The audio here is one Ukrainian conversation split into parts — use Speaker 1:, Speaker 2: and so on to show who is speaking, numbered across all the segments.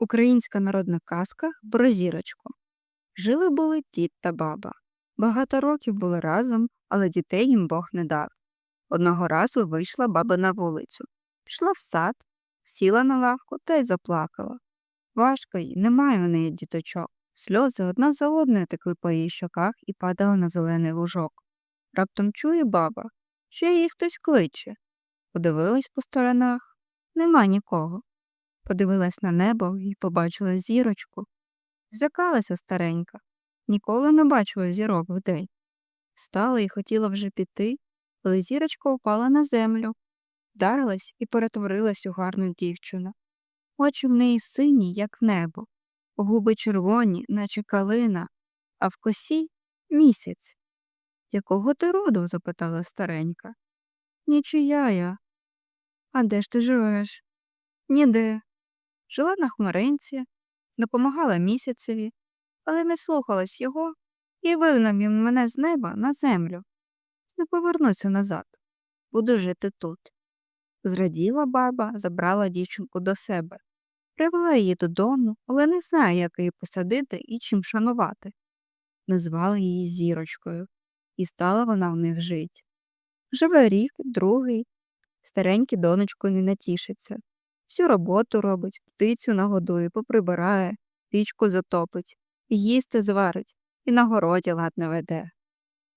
Speaker 1: Українська народна казка про зірочку. Жили були дід та баба. Багато років були разом, але дітей їм Бог не дав. Одного разу вийшла баба на вулицю, пішла в сад, сіла на лавку та й заплакала. Важко їй, немає в неї діточок. Сльози одна за одною текли по її щоках і падали на зелений лужок. Раптом чує баба, що її хтось кличе. Подивилась по сторонах. Нема нікого. Подивилась на небо і побачила зірочку. Злякалася старенька. Ніколи не бачила зірок вдень. Стала і хотіла вже піти, коли зірочка упала на землю, вдарилась і перетворилась у гарну дівчину. Очі в неї сині, як небо, губи червоні, наче калина, а в косі місяць. Якого ти роду? запитала старенька. Нічия я. А де ж ти живеш? Ніде. Жила на хмаринці, допомагала місяцеві, але не слухалась його і вигнав він мене з неба на землю. Не повернуся назад. Буду жити тут. Зраділа баба, забрала дівчинку до себе. Привела її додому, але не знає, як її посадити і чим шанувати. Назвала її зірочкою, і стала вона в них жить. Живе рік, другий. Старенький донечкою не натішиться. Всю роботу робить, птицю нагодує, поприбирає, пічку затопить, їсти зварить і на городі лад не веде.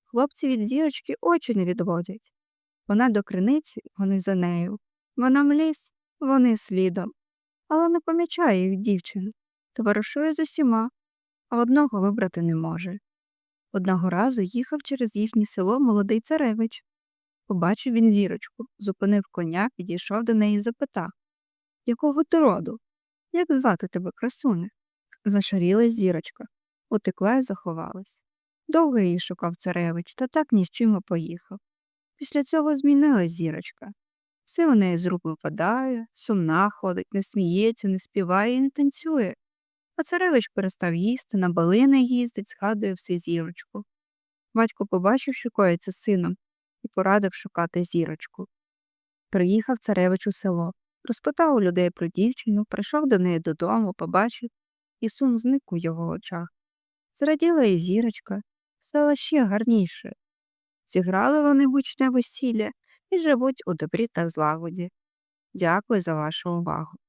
Speaker 1: Хлопці від зірочки очі не відводять. Вона до криниці, вони за нею. Вона в ліс, вони слідом. Але не помічає їх дівчин, товаришує з усіма, а одного вибрати не може. Одного разу їхав через їхнє село молодий царевич. Побачив він зірочку, зупинив коня, підійшов до неї і запитав Якого ти роду? Як звати тебе, красуне? Зашарілась зірочка, утекла і заховалась. Довго її шукав царевич, та так ні з чим поїхав. Після цього змінилась зірочка. Все у неї з рук випадає, сумна ходить, не сміється, не співає і не танцює. А царевич перестав їсти, на балини їздить, згадує все зірочку. Батько побачив, що коїться сином, і порадив шукати зірочку. Приїхав царевич у село, розпитав у людей про дівчину, прийшов до неї додому, побачив, і сум зник у його очах. Зраділа і зірочка, стала ще гарніше. Зіграли вони гучне весілля і живуть у добрі та злагоді. Дякую за вашу увагу.